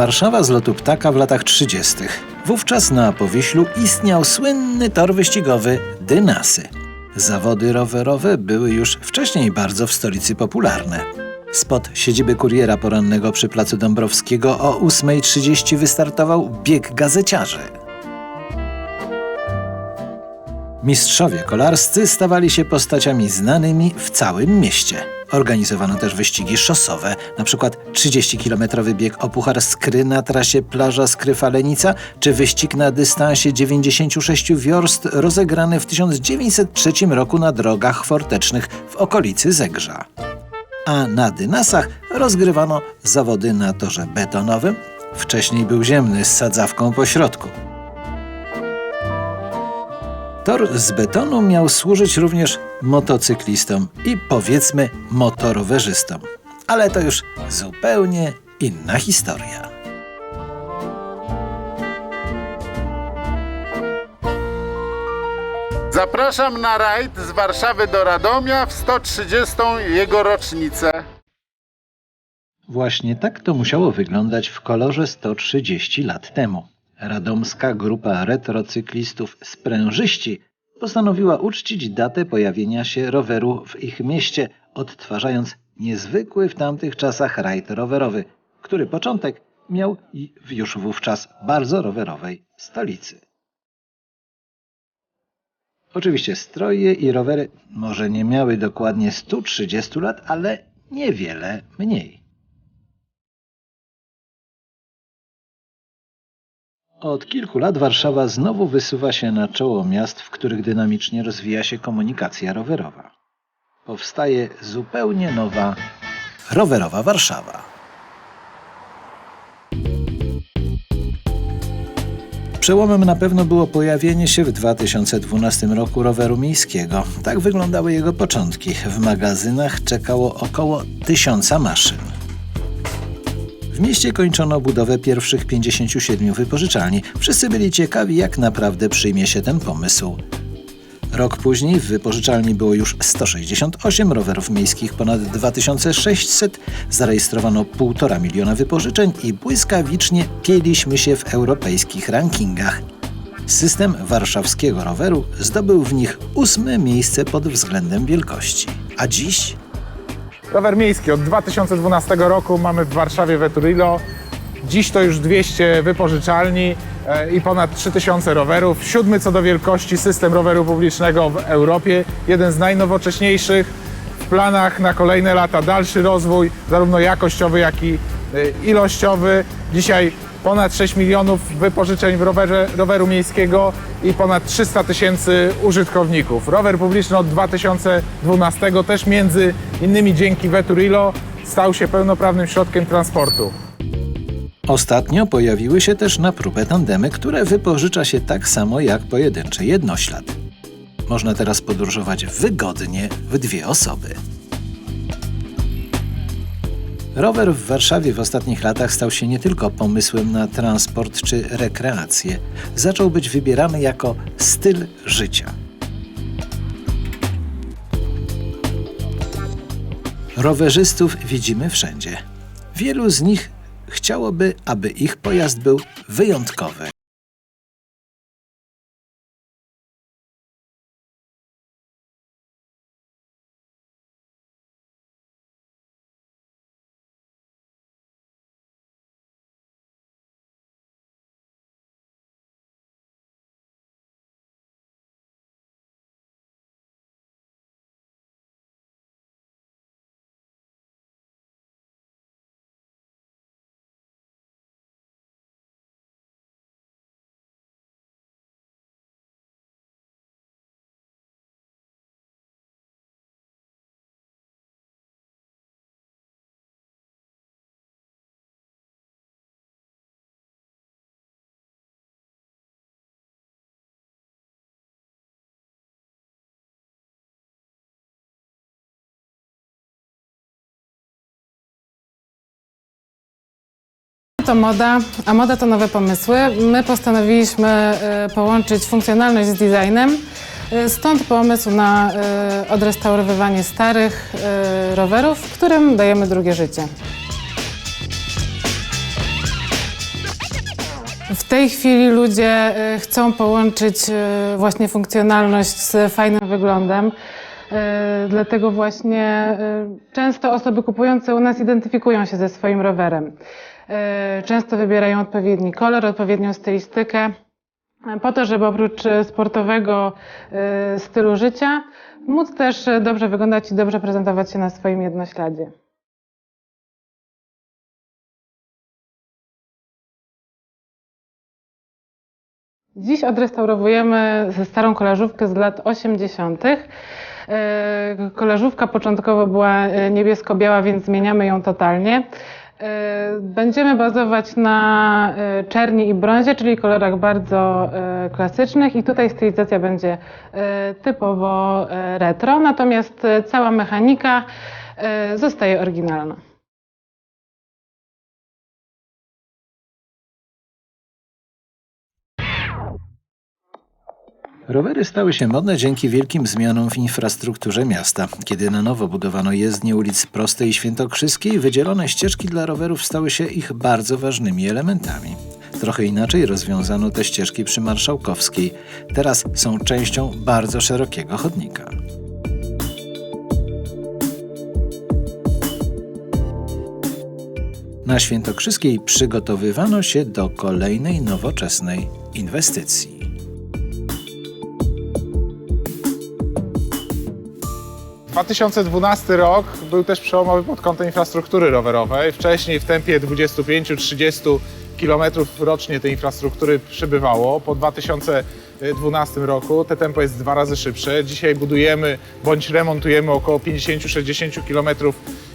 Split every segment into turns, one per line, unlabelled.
Warszawa z lotu ptaka w latach 30. Wówczas na Powiślu istniał słynny tor wyścigowy Dynasy. Zawody rowerowe były już wcześniej bardzo w stolicy popularne. Spod siedziby kuriera porannego przy placu Dąbrowskiego o 8.30 wystartował bieg gazeciarzy. Mistrzowie kolarscy stawali się postaciami znanymi w całym mieście. Organizowano też wyścigi szosowe, przykład 30-kilometrowy bieg o Puchar Skry na trasie plaża Skry-Falenica, czy wyścig na dystansie 96 wiorst rozegrany w 1903 roku na drogach fortecznych w okolicy Zegrza. A na Dynasach rozgrywano zawody na torze betonowym. Wcześniej był ziemny z sadzawką po środku. Tor z betonu miał służyć również motocyklistom i powiedzmy motorowerzystom. Ale to już zupełnie inna historia.
Zapraszam na rajd z Warszawy do Radomia w 130. jego rocznicę.
Właśnie tak to musiało wyglądać w kolorze 130 lat temu. Radomska grupa retrocyklistów Sprężyści postanowiła uczcić datę pojawienia się roweru w ich mieście, odtwarzając niezwykły w tamtych czasach rajd rowerowy, który początek miał już wówczas bardzo rowerowej stolicy. Oczywiście stroje i rowery może nie miały dokładnie 130 lat, ale niewiele mniej. Od kilku lat Warszawa znowu wysuwa się na czoło miast, w których dynamicznie rozwija się komunikacja rowerowa. Powstaje zupełnie nowa rowerowa Warszawa. Przełomem na pewno było pojawienie się w 2012 roku roweru miejskiego. Tak wyglądały jego początki. W magazynach czekało około tysiąca maszyn. W mieście kończono budowę pierwszych 57 wypożyczalni. Wszyscy byli ciekawi, jak naprawdę przyjmie się ten pomysł. Rok później w wypożyczalni było już 168 rowerów miejskich, ponad 2600, zarejestrowano 1,5 miliona wypożyczeń i błyskawicznie pieliśmy się w europejskich rankingach. System warszawskiego roweru zdobył w nich ósme miejsce pod względem wielkości. A dziś
Rower miejski od 2012 roku mamy w Warszawie Veturilo. Dziś to już 200 wypożyczalni e, i ponad 3000 rowerów. Siódmy co do wielkości system roweru publicznego w Europie. Jeden z najnowocześniejszych. W planach na kolejne lata dalszy rozwój, zarówno jakościowy, jak i ilościowy. Dzisiaj ponad 6 milionów wypożyczeń w rowerze, roweru miejskiego i ponad 300 tysięcy użytkowników. Rower publiczny od 2012 też między innymi dzięki Veturilo stał się pełnoprawnym środkiem transportu.
Ostatnio pojawiły się też na próbę tandemy, które wypożycza się tak samo jak pojedynczy jednoślad. Można teraz podróżować wygodnie w dwie osoby. Rower w Warszawie w ostatnich latach stał się nie tylko pomysłem na transport czy rekreację. Zaczął być wybierany jako styl życia. Rowerzystów widzimy wszędzie. Wielu z nich chciałoby, aby ich pojazd był wyjątkowy.
To moda, a moda to nowe pomysły. My postanowiliśmy e, połączyć funkcjonalność z designem. E, Stąd pomysł na e, odrestaurowywanie starych rowerów, którym dajemy drugie życie. W tej chwili ludzie chcą połączyć właśnie funkcjonalność z fajnym wyglądem. Dlatego właśnie często osoby kupujące u nas identyfikują się ze swoim rowerem. E, Często wybierają odpowiedni kolor, odpowiednią stylistykę, e, po to, żeby oprócz e, sportowego stylu życia móc też dobrze wyglądać i dobrze prezentować się na swoim jednośladzie. Dziś odrestaurowujemy starą kolażówkę z lat 80. E, Kolażówka początkowo była niebiesko-biała, więc zmieniamy ją totalnie. E, Będziemy bazować na e, czerni i brązie, czyli kolorach bardzo e, klasycznych i tutaj stylizacja będzie typowo retro, natomiast cała mechanika zostaje oryginalna.
Rowery stały się modne dzięki wielkim zmianom w infrastrukturze miasta. Kiedy na nowo budowano jezdnie ulic Prostej i Świętokrzyskiej, wydzielone ścieżki dla rowerów stały się ich bardzo ważnymi elementami. Trochę inaczej rozwiązano te ścieżki przy Marszałkowskiej. Teraz są częścią bardzo szerokiego chodnika. Na Świętokrzyskiej przygotowywano się do kolejnej nowoczesnej inwestycji.
2012 rok był też przełomowy pod kątem infrastruktury rowerowej. Wcześniej w tempie 25-30 km rocznie tej infrastruktury przybywało. Po 2012 roku te tempo jest dwa razy szybsze. Dzisiaj budujemy bądź remontujemy około 50-60 km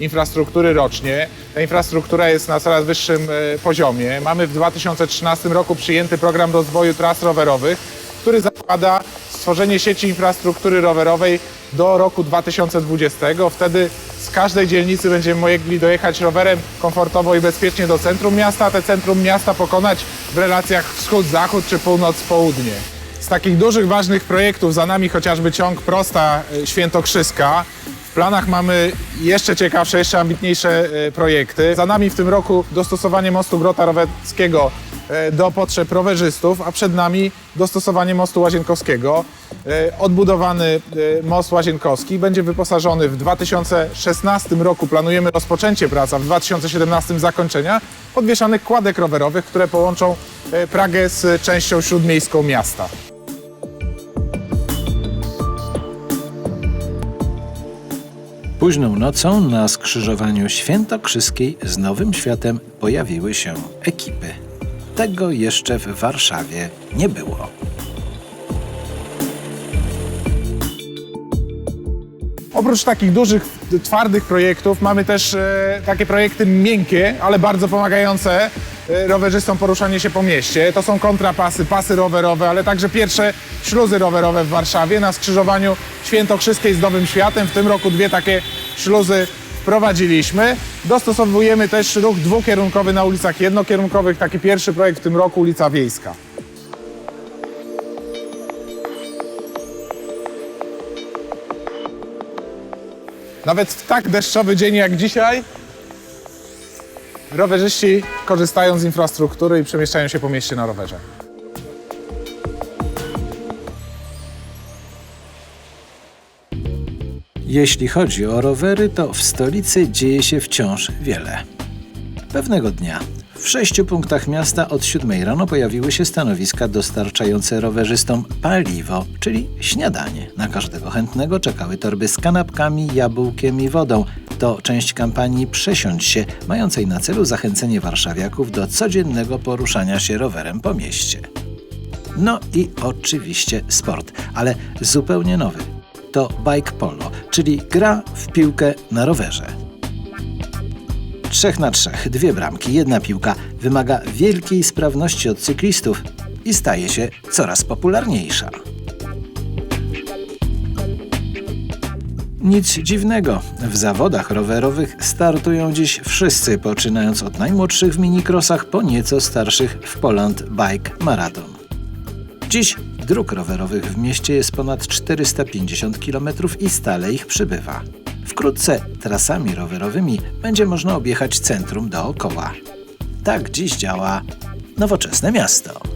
infrastruktury rocznie. Ta infrastruktura jest na coraz wyższym e, poziomie. Mamy w 2013 roku przyjęty program rozwoju tras rowerowych, który zakłada stworzenie sieci infrastruktury rowerowej do roku 2020. Wtedy z każdej dzielnicy będziemy mogli dojechać rowerem komfortowo i bezpiecznie do centrum miasta, a te centrum miasta pokonać w relacjach wschód-zachód czy północ-południe. Z takich dużych, ważnych projektów za nami chociażby ciąg prosta y, Świętokrzyska. W planach mamy jeszcze ciekawsze, jeszcze ambitniejsze e, projekty. Za nami w tym roku dostosowanie mostu Grota Roweckiego e, do potrzeb rowerzystów, a przed nami dostosowanie mostu Łazienkowskiego. E, Odbudowany e, most Łazienkowski będzie wyposażony w 2016 roku. Planujemy rozpoczęcie prac, w 2017 zakończenia podwieszanych kładek rowerowych, które połączą e, Pragę z częścią śródmiejską miasta.
Późną nocą na skrzyżowaniu Świętokrzyskiej z Nowym Światem pojawiły się ekipy. Tego jeszcze w Warszawie nie było.
Oprócz takich dużych, twardych projektów mamy też e, takie projekty miękkie, ale bardzo pomagające e, rowerzystom poruszanie się po mieście. To są kontrapasy, pasy rowerowe, ale także pierwsze śluzy rowerowe w Warszawie na skrzyżowaniu Świętokrzyskiej z Nowym Światem. W tym roku dwie takie śluzy wprowadziliśmy. Dostosowujemy też ruch dwukierunkowy na ulicach jednokierunkowych. Taki pierwszy projekt w tym roku, ulica Wiejska. Nawet w tak deszczowy dzień jak dzisiaj rowerzyści korzystają z infrastruktury i przemieszczają się po mieście na rowerze.
Jeśli chodzi o rowery, to w stolicy dzieje się wciąż wiele. Pewnego dnia w sześciu punktach miasta od 7 rano pojawiły się stanowiska dostarczające rowerzystom paliwo, czyli śniadanie. Na każdego chętnego czekały torby z kanapkami, jabłkiem i wodą. To część kampanii Przesiądź się, mającej na celu zachęcenie warszawiaków do codziennego poruszania się rowerem po mieście. No i oczywiście sport, ale zupełnie nowy. To bike polo, czyli gra w piłkę na rowerze. Trzech na trzech, dwie bramki, jedna piłka wymaga wielkiej sprawności od cyklistów i staje się coraz popularniejsza. Nic dziwnego, w zawodach rowerowych startują dziś wszyscy, poczynając od najmłodszych w minicrossach po nieco starszych w Poland Bike Marathon. Dziś dróg rowerowych w mieście jest ponad 450 km i stale ich przybywa. Wkrótce trasami rowerowymi będzie można objechać centrum dookoła. Tak dziś działa nowoczesne miasto.